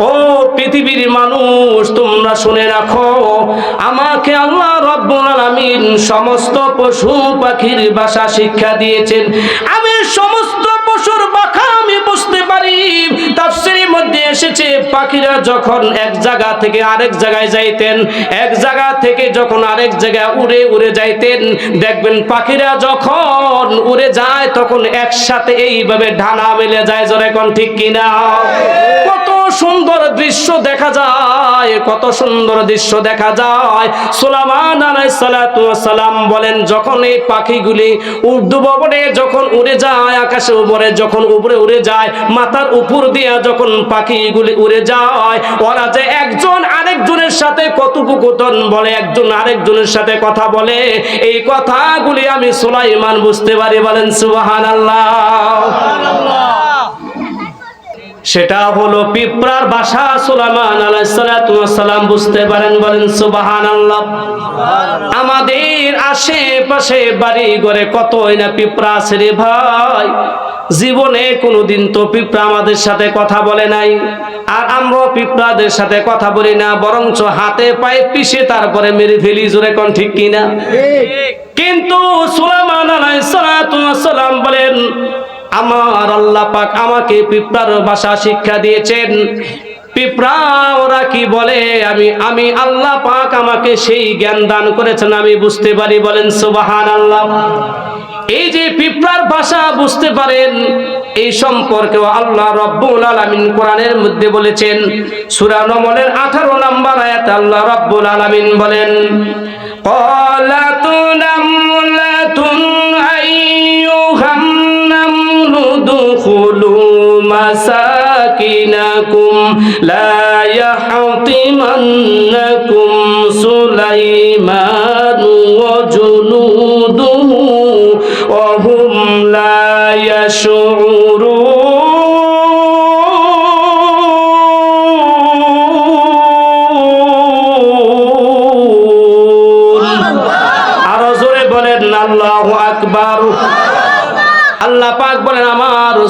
ও পৃথিবীর মানুষ, তোমরা শুনে রাখো, আমাকে আল্লাহ রব্বুল আলামিন সমস্ত পশু পাখির বাসা শিক্ষা দিয়েছেন। আমি সমস্ত মধ্যে এসেছে, পাখিরা যখন এক জায়গা থেকে আরেক জায়গায় যাইতেন, এক জায়গা থেকে যখন আরেক জায়গায় উড়ে উড়ে যাইতেন, দেখবেন পাখিরা যখন উড়ে যায়, তখন একসাথে এইভাবে ঢানা মেলে যায় কোন ঠিক কিনা? সুন্দর দৃশ্য দেখা যায়, কত সুন্দর দৃশ্য দেখা যায়। ওয়াস সালাম বলেন, যখন এই পাখিগুলি উর্দু ভবনে যখন উড়ে যায়, আকাশে উপরে যখন উপরে উড়ে যায়, মাথার উপর দিয়ে যখন পাখিগুলি উড়ে যায়, ওরা যে একজন আরেকজনের সাথে কথোপকথন বলে, একজন আরেকজনের সাথে কথা বলে, এই কথাগুলি আমি সুলাইমান বুঝতে পারি বলেন, সুবহানাল্লাহ। সেটা হলো পিঁপড়ার ভাষা সুলাইমান আলাইহিস সালাতু বুঝতে পারেন বলেন সুবাহান আল্লাহ আমাদের আশেপাশে বাড়ি ঘরে কতই না পিঁপড়া আছে রে ভাই? জীবনে কোনোদিন তো পিঁপড়া আমাদের সাথে কথা বলে নাই আর আমরা পিঁপড়াদের সাথে কথা বলি না বরঞ্চ হাতে পায়ে পিষে তারপরে মেরে ফেলি জোরে কোন ঠিক কিনা? কিন্তু সুলাইমান আলাইহিস সালাতু বলেন আমার আল্লাহ পাক আমাকে পিঁপড়ার ভাষা শিক্ষা দিয়েছেন পিঁপড়া ওরা কি বলে আমি আমি আল্লাহ পাক আমাকে সেই জ্ঞান দান করেছেন আমি বুঝতে পারি বলেন সুবাহান আল্লাহ এই যে পিঁপড়ার ভাষা বুঝতে পারেন এই সম্পর্কেও আল্লাহ রব্বুল আলামিন কোরআনের মধ্যে বলেছেন সূরা নমলের 18 নম্বর আয়াতে আল্লাহ রব্বুল আলামিন বলেন قالت نملة أيها النمل ادخلوا مساكنكم لا يحطمنكم سليمان وجنوده وهم لا يشعرون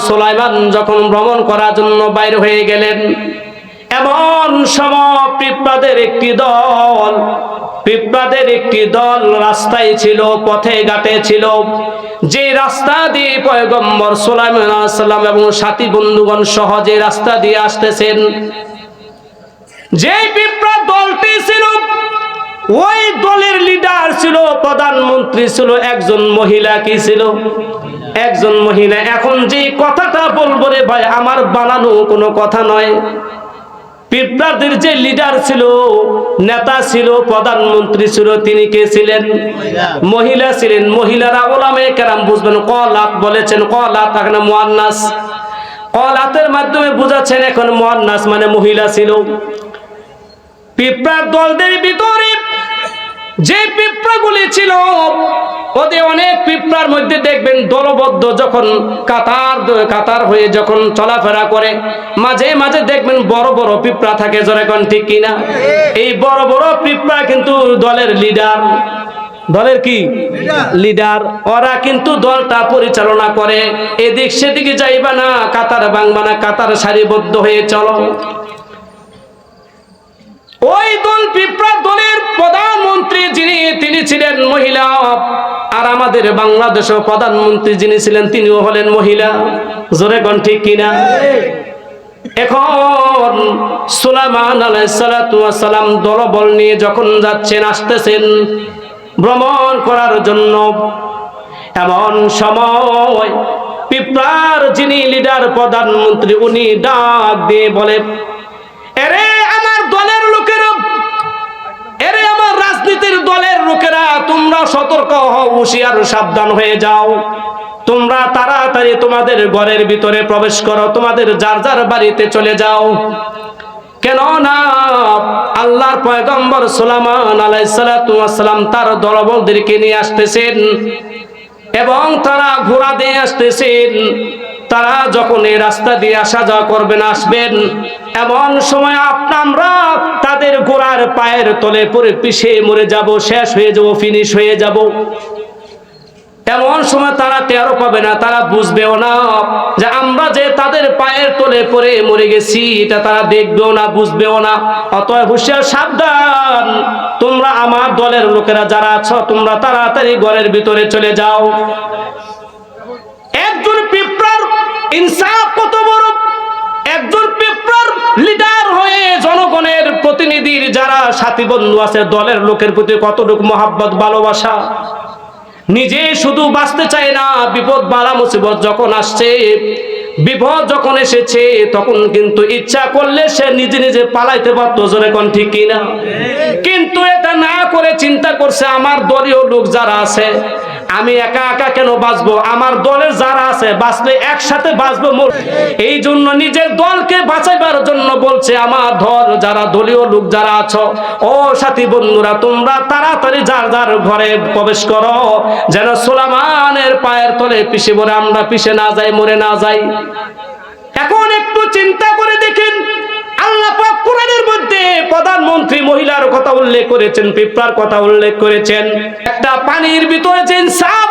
সুলাইমান যখন ভ্রমণ করার জন্য বাইর হয়ে গেলেন, এমন সময় পিঁপড়াদের একটি দল পিঁপড়াদের একটি দল রাস্তায় ছিল, পথে ঘাটে ছিল। যে রাস্তা দিয়ে পয়গম্বর সালাম এবং সাথী বন্ধুগণ সহজে রাস্তা দিয়ে আসতেছেন, যে পিঁপড়া দলটি ছিল, ওই দলের লিডার ছিল, প্রধানমন্ত্রী ছিল, একজন মহিলা কি ছিল? একজন মহিলা, এখন যে কথাটা বলব রে ভাই, আমার বানানো কোনো কথা নয়। পিঁপড়াদের যে লিডার ছিল, নেতা ছিল, প্রধানমন্ত্রী ছিল, তিনি কে ছিলেন? মহিলা ছিলেন। মহিলারা ওলামে কেরাম বুঝবেন, কলাত বলেছেন, কলাত এখানে মোয়ান্নাস। কলাতের মাধ্যমে বুঝাচ্ছেন, এখন মোয়ান্নাস মানে মহিলা ছিল। পিঁপড়ার দলদের ভিতরে যে পিঁপড়াগুলি ছিল, ওদের অনেক পিঁপড়ার মধ্যে দেখবেন দলবদ্ধ যখন কাতার কাতার হয়ে যখন চলাফেরা করে, মাঝে মাঝে দেখবেন বড় বড় পিঁপড়া থাকে যখন ঠিক কিনা? এই বড় বড় পিঁপড়া কিন্তু দলের লিডার। দলের কি? লিডার। ওরা কিন্তু দলটা পরিচালনা করে। এদিক সেদিকে যাইবা না, কাতার বাংবা না, কাতার সারিবদ্ধ হয়ে চলো। ওই দল পিঁপড়া যিনি, তিনি ছিলেন মহিলা। আর আমাদের প্রধানমন্ত্রী যিনি ছিলেন, তিনিও হলেন মহিলা। জোরে গণ ঠিক কিনা? এখন সুলাইমান আলাইসালাম দলবল নিয়ে যখন যাচ্ছেন, আসতেছেন ভ্রমণ করার জন্য। এমন সময় পিঁপড়ার যিনি লিডার প্রধানমন্ত্রী, উনি ডাক দিয়ে বলে এরে আমার দলের লোকেরা এরে আমার রাজনীতির দলের লোকেরা তোমরা সতর্ক হও, হুঁশিয়ার, সাবধান হয়ে যাও। তোমরা তাড়াতাড়ি তোমাদের ঘরের ভিতরে প্রবেশ করো, তোমাদের যার যার বাড়িতে চলে যাও। আল্লাহর তার নিয়ে আসতেছেন এবং তারা ঘোড়া দিয়ে আসতেছেন। তারা যখন এই রাস্তা দিয়ে আসা যাওয়া করবেন আসবেন। এমন সময় আমরা তাদের গোড়ার পায়ের তলে পরে পিষে মরে যাব, শেষ হয়ে যাব ফিনিশ হয়ে যাব। এমন সময় তারা টেরো পাবে না, তারা বুঝবেও না যে আমরা যে তাদের পায়ের তলে পরে মরে গেছি, এটা তারা দেখবেও না, বুঝবেও না। অতএব হুশিয়ার, সাবধান। তোমরা আমার দলের লোকেরা যারা আছো, তোমরা তাড়াতাড়ি ঘরের ভিতরে চলে যাও। একজন পিঁপড়ার ইনসাফ কত বড়? একজন পেপার লিডার হয়ে জনগণের প্রতিনিধির যারা সাথী বন্ধু আছে, দলের লোকের প্রতি কতটুকু মহাব্বত, ভালোবাসা? নিজে শুধু বাঁচতে চায় না, বিপদ, বালা, মুসিবত যখন আসছে, বিপদ যখন এসেছে, তখন কিন্তু ইচ্ছা করলে সে নিজে নিজে পালাইতে পারতো, জোরে কোন ঠিক কিনা? কিন্তু এটা না করে চিন্তা করছে আমার দলীয় লোক যারা আছে আমি একা একা কেন বাঁচবো? আমার দলের যারা আছে, বাঁচলে একসাথে বাঁচবো এই জন্য নিজের দলকে বাঁচাইবার জন্য বলছে আমার দল, যারা দলীয় লোক যারা আছো, ও সাথী বন্ধুরা, তোমরা তাড়াতাড়ি যার যার ঘরে প্রবেশ করো, যেন সোলামানের পায়ের তলে পিছে মরে আমরা পিছে না যাই, মরে না যাই। এখন একটু চিন্তা করে দেখেন প্রধানমন্ত্রী মহিলার কথা উল্লেখ করেছেন পিঁপড়ার কথা উল্লেখ করেছেন। একটা পানির ভিতরে যে ইনসাফ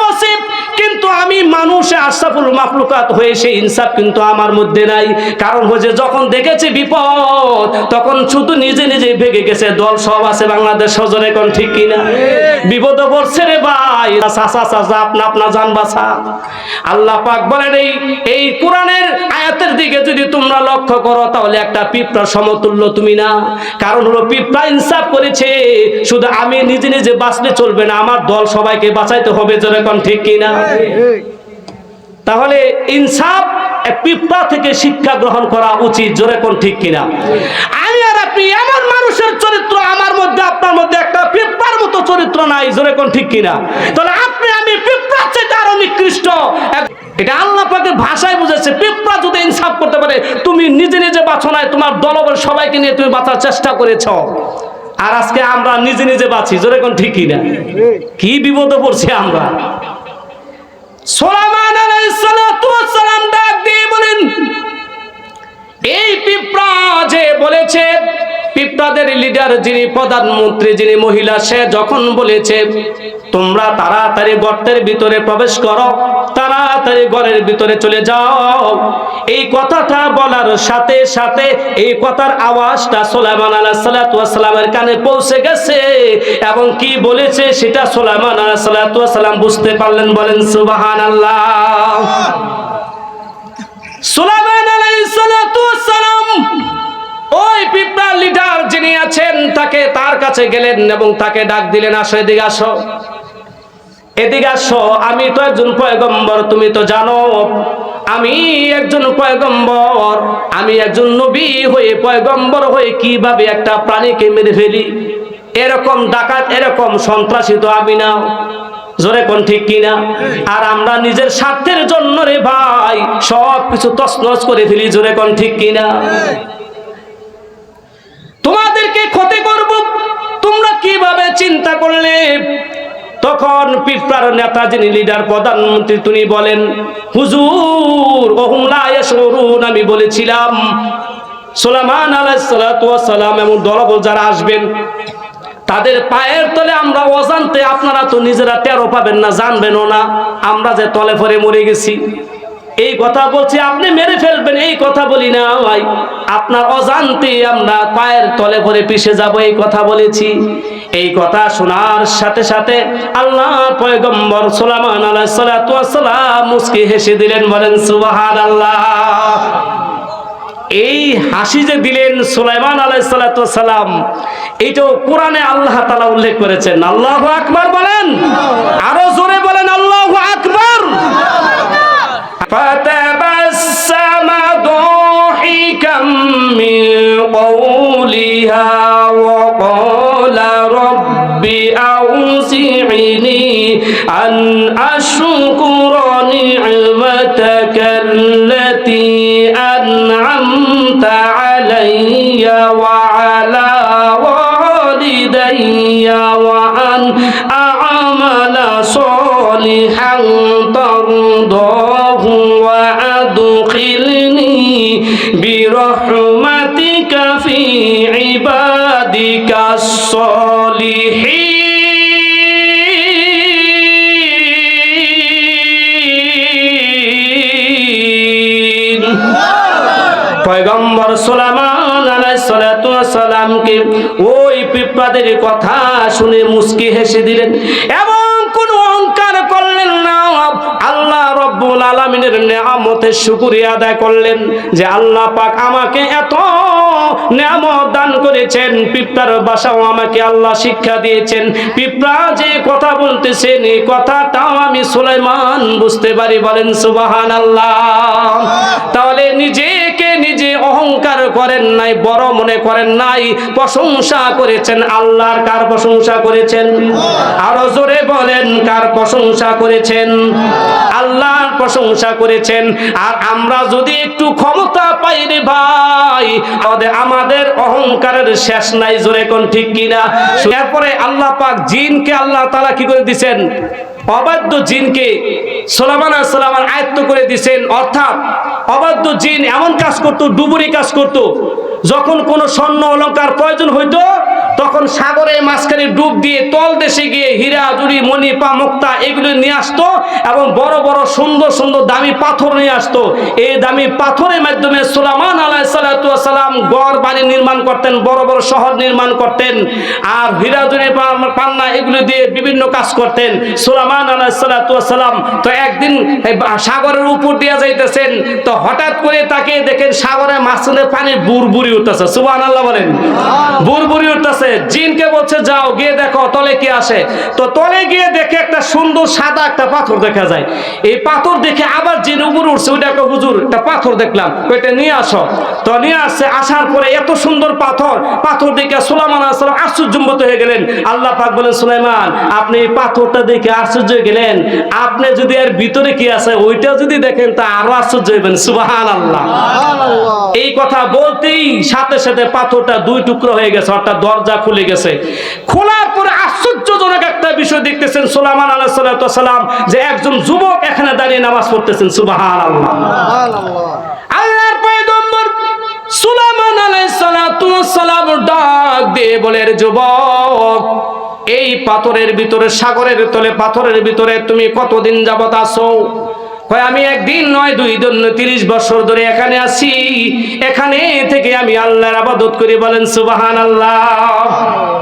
কিন্তু আমি মানুষে, আশরাফুল মাফলুকাত হয়ে সেই ইনসাফ কিন্তু আমার মধ্যে নাই। কারণ হচ্ছে যখন দেখেছে বিপদ, তখন শুধু নিজে নিজে ভেগে গেছে, দল সব আছে বাংলাদেশ সজরে কোন ঠিক কিনা? বিপদ পড়ছে রে ভাই। চাচা চাচা আপনা আপনা জান বাছা। আল্লাহ পাক বলেন, এই এই কোরআনের আয়াতের দিকে যদি তোমরা লক্ষ্য করো, তাহলে একটা পিঁপড়া সমতুল্য তুমি না। কারণ হলো পিঁপড়া ইনসাফ করেছে, শুধু আমি নিজে নিজে বাঁচলে চলবে না, আমার দল সবাইকে বাঁচাইতে হবে যেরকম ঠিক কিনা। তাহলে ইনসাফ এক পিঁপড়া থেকে শিক্ষা গ্রহণ করা উচিত জোরে কোন ঠিক কিনা? আমি আর আপনি এমন মানুষের চরিত্র আমার মধ্যে আপনার মধ্যে একটা পিঁপড়ার মতো চরিত্র নাই জোরে কোন ঠিক কিনা? তাহলে আপনি আমি পিঁপড়ার চাইতে আরও নিকৃষ্ট। এটা আল্লাহ পাকের ভাষায় বুঝেছে পিঁপড়া যদি ইনসাফ করতে পারে তুমি নিজে নিজে বাঁচো নাই তোমার দলবল সবাইকে নিয়ে তুমি বাঁচার চেষ্টা করেছ। আর আজকে আমরা নিজে নিজে বাঁচি জোরে কোন ঠিক কিনা? কি বিপদে পড়ছি আমরা? সোলামান আলাইহিসসালাম ডাক দিয়ে বলেন, এই পিঁপড়া যে বলেছে, পিঁপড়াদের লিডার যিনি প্রধানমন্ত্রী, যিনি মহিলা, সে যখন বলেছে, তোমরা তাড়াতাড়ি গর্তের ভিতরে প্রবেশ করো। তাড়াতাড়ি ঘরের ভিতরে চলে যাও। এই কথাটা বলার সাথে সাথে এই কথার আওয়াজটা সোলাইমান আলাহ সালামের কানে পৌঁছে গেছে এবং কি বলেছে সেটা সোলাইমান আলাহ সালাম বুঝতে পারলেন, বলেন সুবাহান আল্লাহ সুলাইমান ওই লিডার যিনি আছেন, তাকে তার কাছে গেলেন এবং তাকে ডাক দিলেন, আসো এদিকে আসো। এদিকে আসো, আমি তো একজন পয়গম্বর, তুমি তো জানো। আমি একজন পয়গম্বর, আমি একজন নবী হয়ে পয়গম্বর হয়ে কীভাবে একটা প্রাণীকে মেরে ফেলি? এরকম ডাকাত, এরকম সন্ত্রাসী তো আমি না। জোরে কোন ঠিক কিনা? আর আমরা নিজের স্বার্থের জন্য রে ভাই, সব কিছু তছনছ করে ফেলি, জোরে কোন ঠিক কিনা? তোমাদেরকে ক্ষতি করব, তোমরা কীভাবে চিন্তা করলে? তখন পিপড়ার নেতা যিনি লিডার, প্রধানমন্ত্রী, তিনি বলেন, হুজুর আমি বলেছিলাম সোলামান আলাইসালাম এমন দলবল যারা আসবেন, তাদের পায়ের তলে আমরা অজান্তে আপনারা তো নিজেরা তেরো পাবেন না, জানবেনও না, আমরা যে তলে ফরে মরে গেছি। এই কথা বলছি, আপনি মেরে ফেলবেন, এই কথা বলি না ভাই। আপনার অজান্তে আমরা পায়ের তলে পরে পিষে যাব, এই কথা বলেছি। এই কথা শোনার সাথে সাথে আল্লাহ পয়গম্বর সোলামান সালাম মুসকি হেসে দিলেন, বলেন সুবাহান আল্লাহ এই হাসি যে দিলেন সুলাইমান আলাইসালাম এইটাও কোরআনে আল্লাহ তালা উল্লেখ করেছেন। আল্লাহ আকবার বলেন, আরও জোরে বলেন আল্লাহ فتبسم ضاحكا من قولها وقال رب أوزعني أن أشكر نعمتك التي أنعمت علي وعلى والدي وأن أعمل صالحا ترضاه وأدخلني برحمتك في عبادك الصالحين পয়গম্বর সোলামান সালামকে ওই পিঁপড়াদের কথা শুনে মুস্কি হেসে দিলেন এবং আলমিনের নেয়ামতের শুকুরিয়া আদায় করলেন যে আল্লাহ পাক আমাকে এত নেয়ামত দান করেছেন, পিঁপড়ার বাসাও আমাকে আল্লাহ শিক্ষা দিয়েছেন। পিঁপড়া যে কথা বলতেছেন এই কথাটাও আমি সুলাইমান বুঝতে পারি। বলেন সুবাহান আল্লাহ তাহলে নিজেকে নিজে অহংকার করেন নাই, বড় মনে করেন নাই, প্রশংসা করেছেন। আল্লাহর কার প্রশংসা করেছেন? আরও জোরে বলেন, কার প্রশংসা করেছেন? আল্লাহর প্রশংসা করেছেন। আর আমরা যদি একটু ক্ষমতা পাই রে ভাই, আমাদের আমাদের অহংকারের শেষ নাই জোরে কোন ঠিক কিনা? এরপরে আল্লাহ পাক জিনকে আল্লাহ তাআলা কি করে দিবেন অবাধ্য জিনকে সোলামান সালামান আয়ত্ত করে দিছেন। অর্থাৎ অবাধ্য জিন এমন কাজ করত, ডুবুরি কাজ করত, যখন কোনো স্বর্ণ অলংকার প্রয়োজন হইতো তখন সাগরে মাঝখানে ডুব দিয়ে তল দেশে গিয়ে হীরা, জুড়ি, মণি, পা, মুক্তা এগুলো নিয়ে আসতো এবং বড় বড় সুন্দর সুন্দর দামি পাথর নিয়ে আসতো। এই দামি পাথরের মাধ্যমে সোলামান আলাহ সালাম গড় বাড়ি নির্মাণ করতেন, বড় বড় শহর নির্মাণ করতেন আর হীরা, জুড়ি পান্না এগুলো দিয়ে বিভিন্ন কাজ করতেন। সোলামান আলাহ সালাম তো একদিন সাগরের উপর দিয়ে যাইতেছেন তো হঠাৎ করে তাকে দেখেন সাগরের মাঝখানে পানি বুরবুরি উঠতেছে। সুবাহ আল্লাহ বলেন। বুরবুরি উঠতেছে। জিনকে বলছে যাও গিয়ে দেখো তলে কি আসে? তো তলে গিয়ে দেখে একটা সুন্দর সাদা একটা পাথর দেখা যায়। এই পাথর দেখে আবার জিন উপরে উঠছে ওইটা একটা হুজুর? একটা পাথর দেখলাম। ওইটা নিয়ে আসো। তো নিয়ে আসছে আসার পরে এত সুন্দর পাথর পাথর দেখে সুলাইমান আসসালাম আশ্চর্যম্বত হয়ে গেলেন। আল্লাহ পাক বলেন সুলাইমান আপনি এই পাথরটা দেখে আশ্চর্য হয়ে গেলেন। আপনি যদি এর ভিতরে কি আছে ওইটা যদি দেখেন তা আরও আশ্চর্য হইবেন সুবাহান আল্লাহ এই কথা বলতেই সাথে সাথে পাথরটা দুই টুকরো হয়ে গেছে অর্থাৎ দরজা খুলে গেছে। খোলার পরে আশ্চর্যজনক একটা বিষয় দেখতেছেন সোলামান আলাহ সাল্লাম যে একজন যুবক এখানে দাঁড়িয়ে নামাজ পড়তেছেন আল্লাহ আল্লাহর পয়গম্বর সালাতু ওয়াস সালাম ডাক দিয়ে বলে "রে যুবক এই পাথরের ভিতরে সাগরের তলে পাথরের ভিতরে তুমি কতদিন যাবত আছো? কয়, আমি একদিন নয়, দুই দিন, তিরিশ বছর ধরে এখানে আছি। এখানে থেকে আমি আল্লাহর আবাদত করে বলেন সুবাহান আল্লাহ